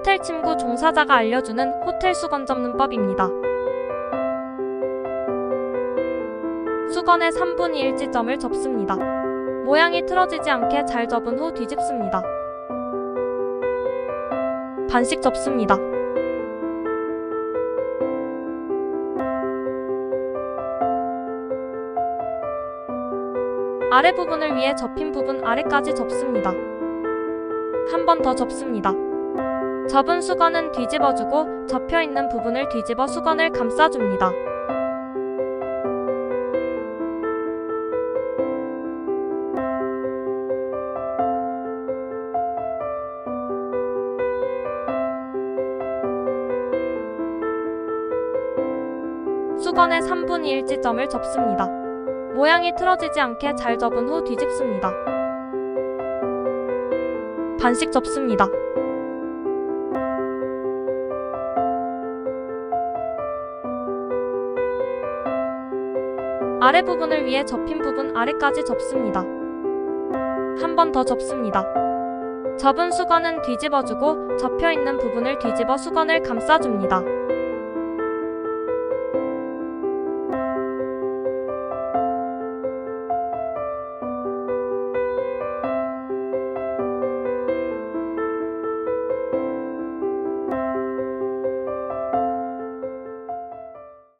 호텔 침구 종사자가 알려주는 호텔 수건 접는 법입니다. 수건의 3분의 1 지점을 접습니다. 모양이 틀어지지 않게 잘 접은 후 뒤집습니다. 반씩 접습니다. 아래 부분을 위해 접힌 부분 아래까지 접습니다. 한 번 더 접습니다. 접은 수건은 뒤집어주고 접혀 있는 부분을 뒤집어 수건을 감싸줍니다. 수건의 3분의 1 지점을 접습니다. 모양이 틀어지지 않게 잘 접은 후 뒤집습니다. 반씩 접습니다. 아래 부분을 위해 접힌 부분 아래까지 접습니다. 한 번 더 접습니다. 접은 수건은 뒤집어주고 접혀 있는 부분을 뒤집어 수건을 감싸줍니다.